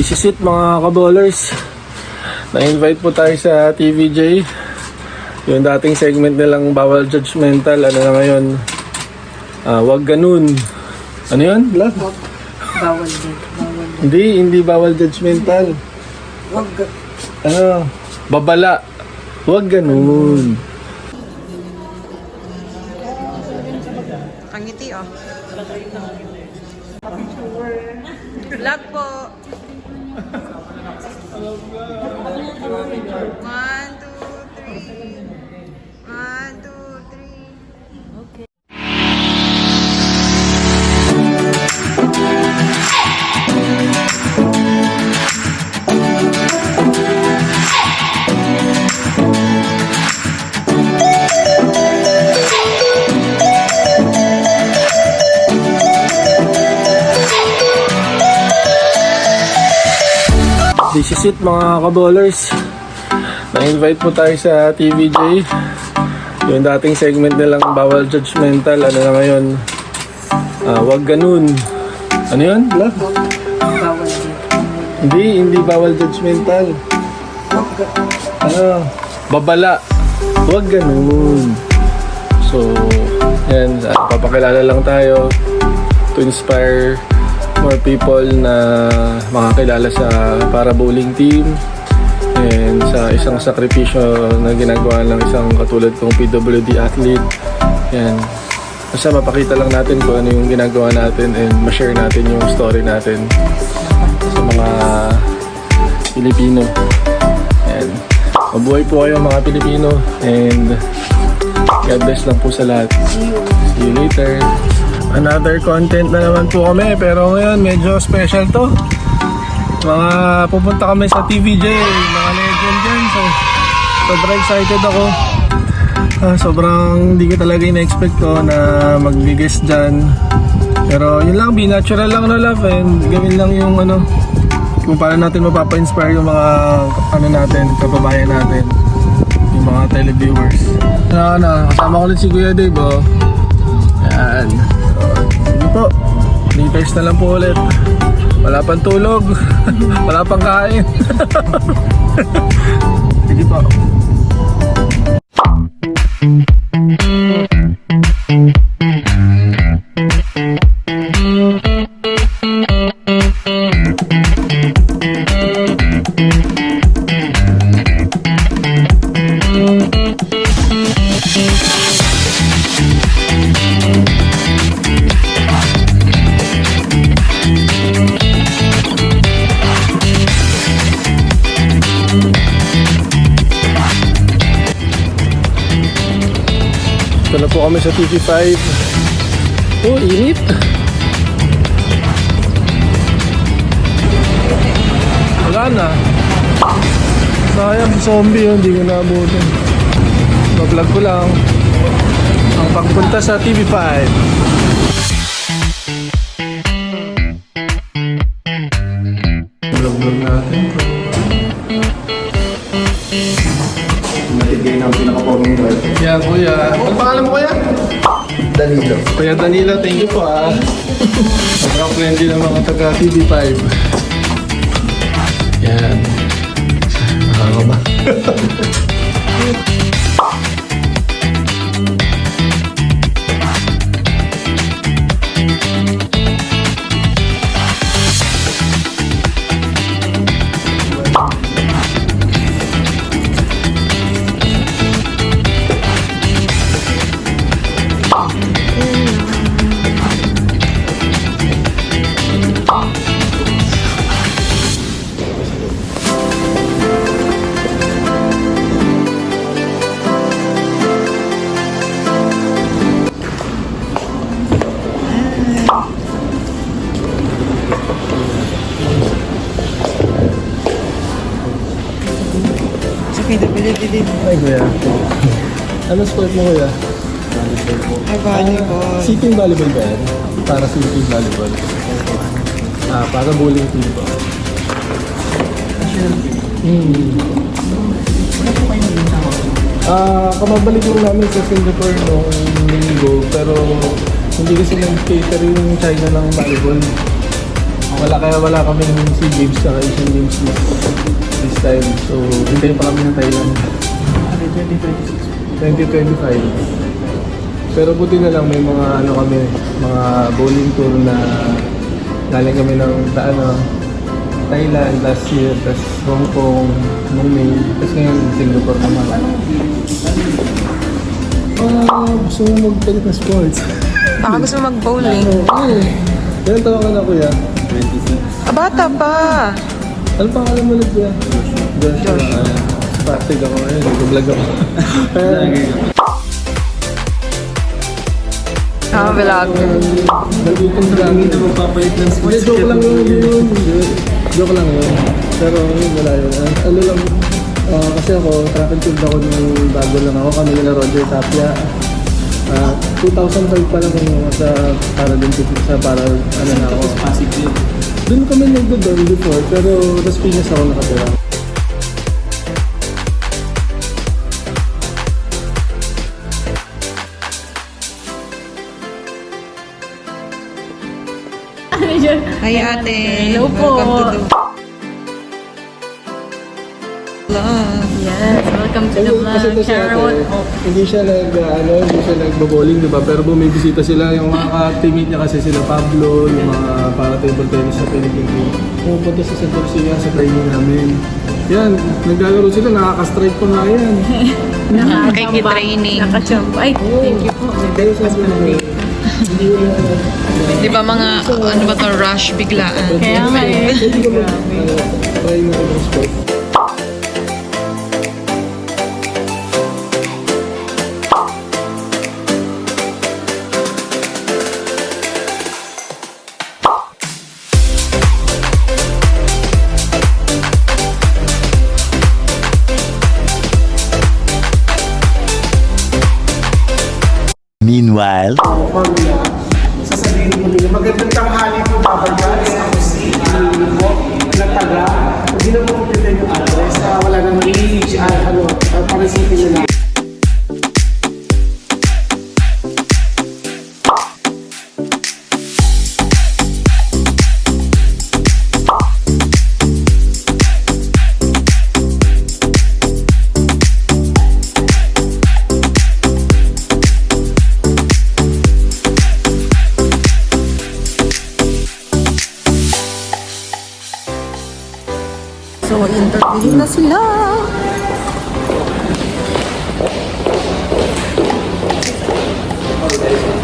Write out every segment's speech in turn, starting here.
This is it mga kabowlers. Na-invite po tayo sa TVJ. Yung dating segment nilang bawal judgmental. Ano na ngayon? Ah, wag ganun. Ano yun? Love? Bawal din. Bawal. Hindi, hindi bawal judgmental. Wag. Ano? Babala. Wag ganun. One, two, three. One, two, three. This is it mga kabowlers. Na-invite po tayo sa TVJ. Yung dating segment nilang bawal judgmental. Ano na ngayon? Ah, wag ganun. Ano yun? Din. Hindi, hindi bawal judgmental. Ano? Babala. Wag ganun. So, yan. ah, papakilala lang tayo to inspire more people na makakilala sa para bowling team and sa isang sakripisyo na ginagawa ng isang katulad kong PWD athlete. Yan. Basta mapakita lang natin kung ano yung ginagawa natin and ma-share natin yung story natin sa mga Pilipino. Yan. Mabuhay po kayo mga Pilipino and God bless lang po sa lahat. See you later. Another content na naman po kami pero ngayon medyo special to. Mga pupunta kami sa TVJ, mga legend dyan. So, sobrang excited ako. Ah, sobrang hindi ko talaga in-expect to na mag-guest dyan. Pero yun lang, be natural lang na love and gawin lang yung ano, kung paano natin mapapa-inspire yung mga ano natin, kababayan natin, yung mga televiewers. Na na, kasama ko ulit si Kuya Dave, oh. Yan. So, sige po. Liters na lang po ulit. Wala pang tulog. Wala pang kain. sige po. Kami sa TV5. Oh, init. Wala na. Sayang, zombie yun. Hindi ko naabutin. Bablog ko lang. Ang pagpunta sa TV5. Vlog-vlog natin. Natigay ng pinaka-poging drive. Yeah, kuya. Ang pangalan mo kuya? Danilo. Kuya Danilo, thank you po ah. Sobrang friendly ng mga taga TV5. Yan. Nakakaba. Din. Ay, kuya. Ano sport mo, kuya? Ay, volleyball. Sitting volleyball ba yan? Para sitting volleyball. Ah, para bowling team po. Hmm. Ah, kamabalik lang namin sa Singapore noong linggo, pero hindi kasi nag-cater yung China ng volleyball. wala kaya wala kami ng SEA Games sa Asian Games this, this time. So, hintayin pa kami ng Thailand. 2025. Pero buti na lang may mga ano kami, mga bowling tour na galing kami ng ta, ano, Thailand last year, tapos Hong Kong nung May, tapos ngayon Singapore naman. Ah, gusto mo magpalit ng sports? Baka gusto mo mag-bowling. Eh, ilan taon ka na kuya? Ah, bata pa. Ano pangalan mo ulit kuya? Joshua. Joshua. Spastic ako ngayon, nag-vlog ako. Ah, vlog. Sa langit. Hindi magpapalit ng sports. Joke lang yun. yun. Joke lang yun. Pero wala yun. Ano- Ano lang, ah, kasi ako, track and field ako nung bago lang ako. Kami nila Roger Tapia. Ah, 2005 pa lang ako sa Paralympic sa para ano na ako. Doon kami nagdo-dorm before, pero Las Piñas ako nakatira. Hi, ate. Hello po. Welcome to the vlog. Yes, welcome to the kasi vlog. si ate, Sharon. hindi siya nag, ano, hindi siya nagbo-bowling, di ba? Pero bumibisita sila, yung mga ka-teammate niya kasi sila Pablo, yung mga para table tennis sa Philippines. Pupunta sa San Torcia sa training namin. Yan, naglalaro sila, nakaka-strike pa nga yan. Nakikita-training. Nakachamba. Ay, thank you po. Hindi ko na, Di ba mga, ano ba to, rush biglaan? Kaya nga eh. ano, try mo yung sport. Meanwhile, sasabihin mo nila, magandang tanghali So, interview na sila. Hi,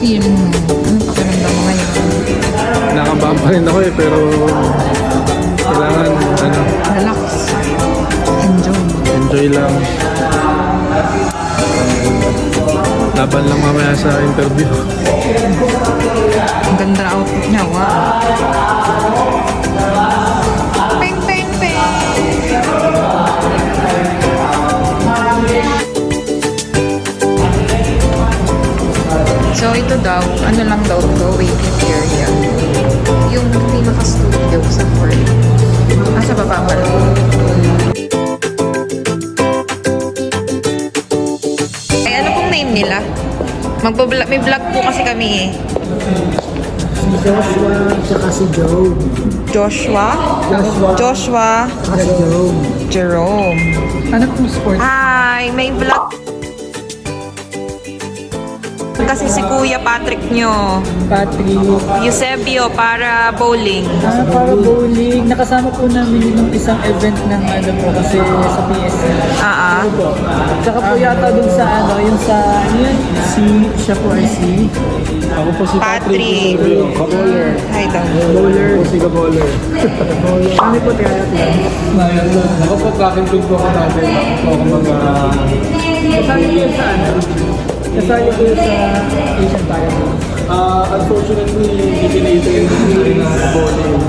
feeling mo? Anong pakiramdam mo ngayon? Nakabahan pa rin ako eh, pero kailangan, ano, Relax. Enjoy. enjoy lang. Laban lang mamaya sa interview. Ang ganda outfit niya, wow. Daw, ano lang daw to, waiting area. Yung pinaka-studio sa Ford. Nasa baba pa lang. Ay, ano pong name nila? Magbablog, may vlog po kasi kami eh. Si Joshua, tsaka si Joe. Joshua? Joshua, Joshua tsaka si Joe. Jerome. Ano pong sport? Hi! May vlog kasi si Kuya Patrick nyo. Patrick. Eusebio para bowling. Ah, para bowling. Nakasama po namin yung isang event ng ano po kasi sa PSC. Ah, ah. po. Tsaka po yata dun sa ano, yung sa, ano yun? Si, siya po ay si. Ako po si Patrick. Patrick. Kaboler. Hi daw. Bowler. Ako po si Kaboler. Kami po tiyaya po. Ako po field po ako dati. Ako po mga... Kasali ko yun sa ano? Kasali ko yun sa Asian Paralympics. Ah, unfortunately, hindi pinahitin yung bowling.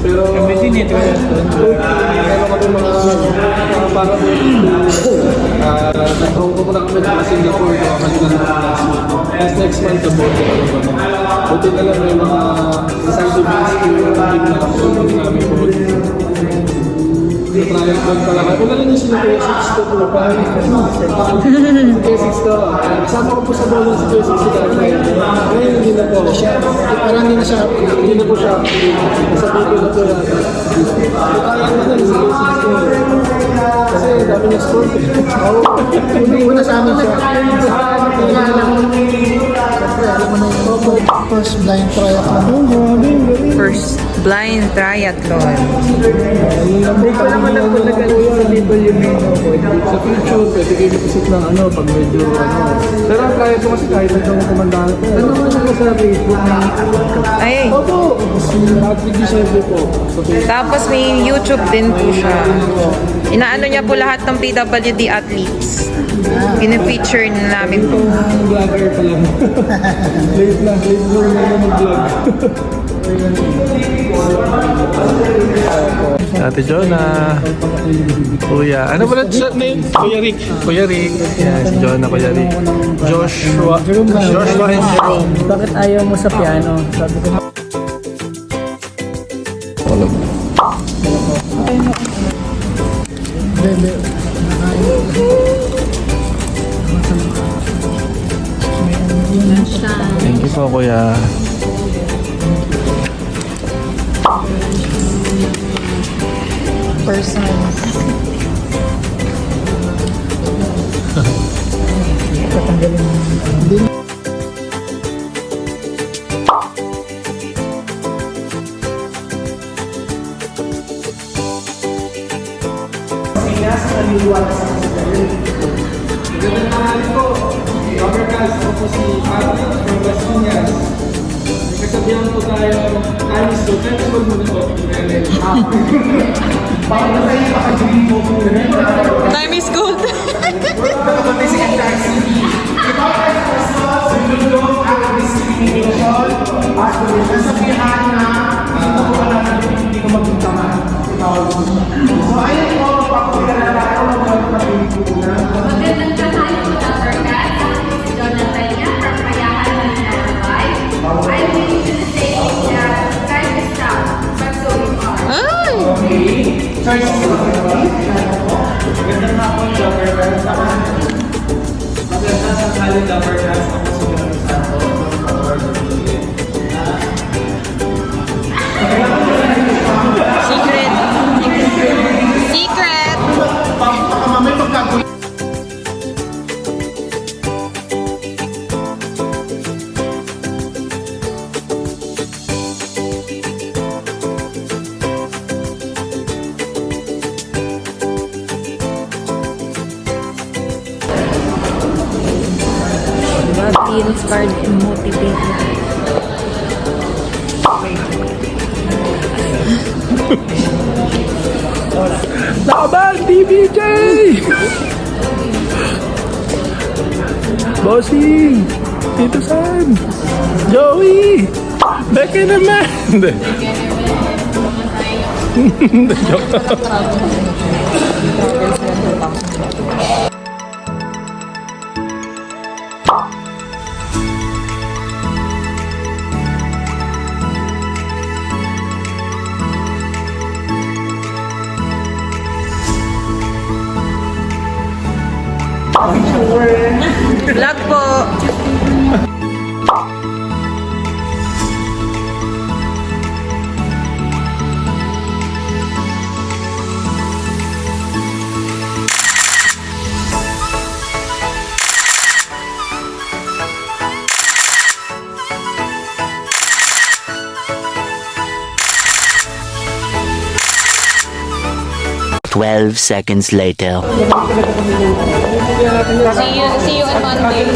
Pero... Kami din ito. Meron kami mga mga para bowling. Ah, nag-home ko na kami sa Singapore. Kaya kami na last week. Tapos next month, the bowling kami. Buti na lang may mga isang events team na kami namin bowling. Sa trial kami. Wala lang yung sila Kuya Six ko po. Parang si Kuya Six ko. ah, Kasama ko po sa bowling si ko. Ngayon hindi na po. Parang hindi na siya. Hindi na po siya. Nasa video na po yata. Kaya na lang si Kuya Six ko. Kasi dami niya sport eh. Una sa amin siya. First blind triathlon. First blind triathlon. Hindi ko naman ako nag-alala sa ako. Sa future, pwede kayo ipisip ng ano, pag medyo ano. Pero ang kaya ko kasi kahit nagkang kumandahan ko. Ano man ako sa Facebook na Ay, Opo, Patrick Giuseppe po. Tapos may YouTube din po siya. Inaano niya po lahat ng PWD athletes. Pina-feature na namin po. Vlogger pa lang. late lang, late na mag-vlog. Ate Jonah. Kuya. Ano ba na name? Kuya Rick. Kuya Rick. Yan, si Jonah, Kuya Rick. Joshua. Joshua and Jerome. Bakit ayaw mo sa piano? Sabi ko, Bebe. Kuya. Person. da morte. Be inspired and motivated. Laban, TBJ! Bossing! Tito San! Joey! Beke naman! Hindi, joke. Vlog po. 12 seconds later. See you, see you on Monday.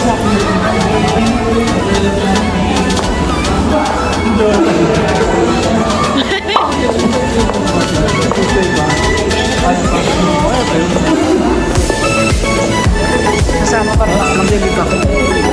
Kasama pa rin ako. Magbibig ako.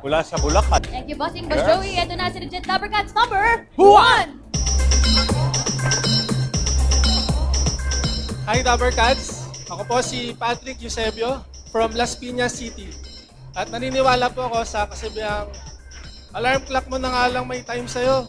Mula sa Bulacan. Thank you, Bossing Boss Joey. Ito na si Legit Lovercats number one! Hi, Dabbercats! Ako po si Patrick Eusebio from Las Piñas City. At naniniwala po ako sa kasabihang alarm clock mo na nga lang may time sa'yo.